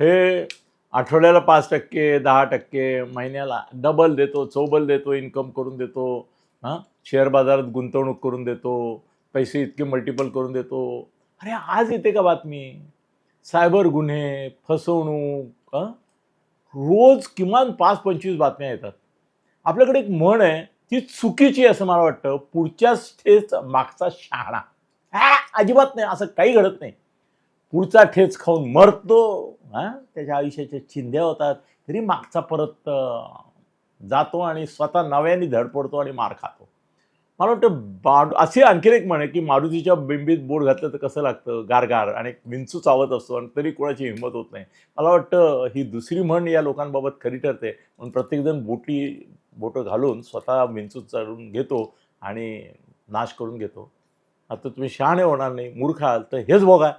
हे आठवड्याला पाच टक्के दहा टक्के महिन्याला डबल देतो चौबल देतो इन्कम करून देतो हां? शेअर बाजारात गुंतवणूक करून देतो पैसे इतके मल्टिपल करून देतो. अरे आज येते का बातमी? सायबर गुन्हे फसवणूक हं? रोज किमान पाच पंचवीस बातम्या येतात. आपल्याकडे एक म्हण आहे ती चुकीची असं मला वाटतं. पुढच्याच ठेच मागचा शहाणा. अजिबात नाही असं काही घडत नाही. पुढचा ठेच खाऊन मरतो. हां? त्याच्या आयुष्याच्या चिंध्या होतात. तरी मागचा परत जातो आणि स्वतः नव्याने धडपडतो आणि मार खातो. मला वाटतं माडू अशी आणखीन एक म्हण आहे की मारुतीच्या बिंबीत बोट घातलं तर कसं लागतं? गारगार आणि विंचू चावत असतो आणि तरी कोणाची हिंमत होत नाही. मला वाटतं ही दुसरी म्हण या लोकांबाबत खरी ठरते. म्हणून प्रत्येकजण बोटी बोटं घालून स्वतः विंचू चढून घेतो आणि नाश करून घेतो. आता तुम्ही शहाणे होणार नाही मूर्ख आहाल तर हेच बघा.